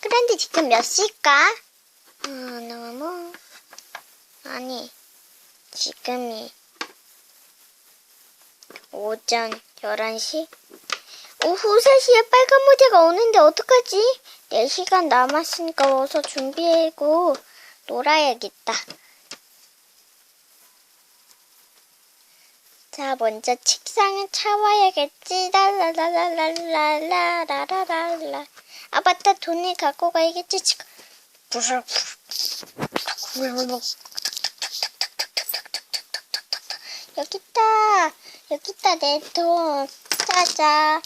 그런데 지금 몇 시일까? 어, 너무. 아니, 지금이 오전 11시? 오후 3시에 빨간 모자가 오는데 어떡하지? 4시간 남았으니까 어서 준비하고 놀아야겠다. 자, 먼저 책상을 차와야겠지. 랄랄랄랄랄랄랄랄랄라. 아, 맞다. 돈을 갖고 가야겠지. 지금. 여기 있다. 여기 있다. 내 돈. 짜자.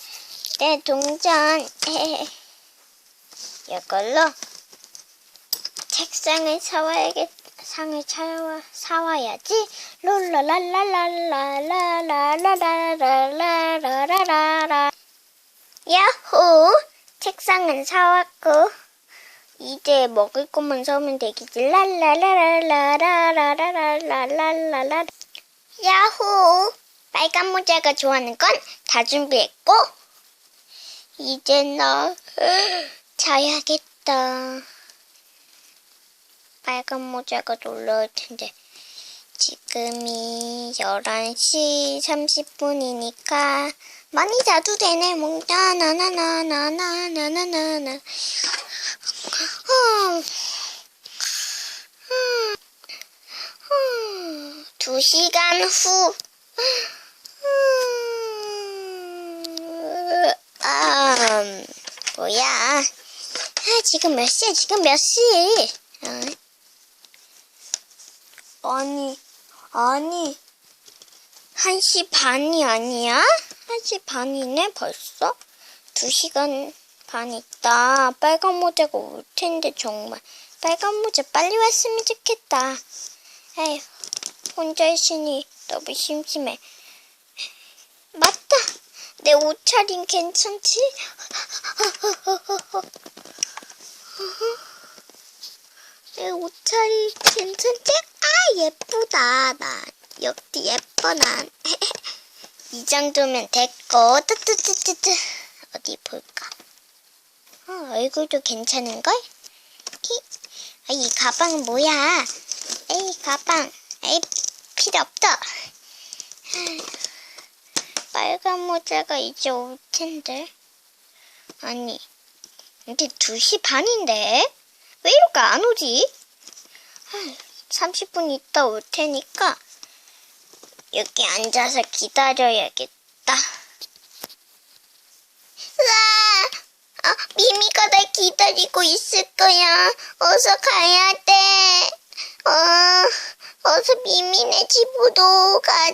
내 동전. 이걸로 책상을 사와야겠, 상을 차와, 사와야지. 룰라랄라랄라랄라랄라랄라랄라랄라. 야호! 책상은 사왔고, 이제 먹을 것만 사오면 되겠지. 랄라랄라랄라랄라랄라랄라. 야호! 빨간 모자가 좋아하는 건 다 준비했고, 이제 나 자야겠다. 빨간 모자가 놀라울 텐데. 지금이 11시 30분이니까 많이 자도 되네. 몽다 나나나나나나나나나. 음. 음. 음. 두 시간 후. 음. 아, 뭐야. 아, 지금 몇 시야? 지금 몇 시? 어? 아니, 아니, 1시 반이 아니야? 1시 반이네, 벌써? 2시간 반 있다. 빨간 모자가 올 텐데, 정말. 빨간 모자 빨리 왔으면 좋겠다. 에휴, 혼자 있으니 너무 심심해. 맞다! 내 옷차림 괜찮지? 내 옷차림 괜찮지? 아, 예쁘다. 나 역시 예뻐, 난. 이 정도면 됐고, 뜨뜨뜨뜨뜨. 어디 볼까? 어, 얼굴도 괜찮은걸? 히. 아, 이 가방은 뭐야? 에이, 가방. 에이, 필요 없다. 빨간 모자가 이제 올 텐데. 아니, 이제 2시 반인데? 왜 이렇게 안 오지? 30분 있다 올 테니까 여기 앉아서 기다려야겠다. 으아! 아, 미미가 날 기다리고 있을 거야. 어서 가야 돼. 어, 어서 미미네 집으로 가.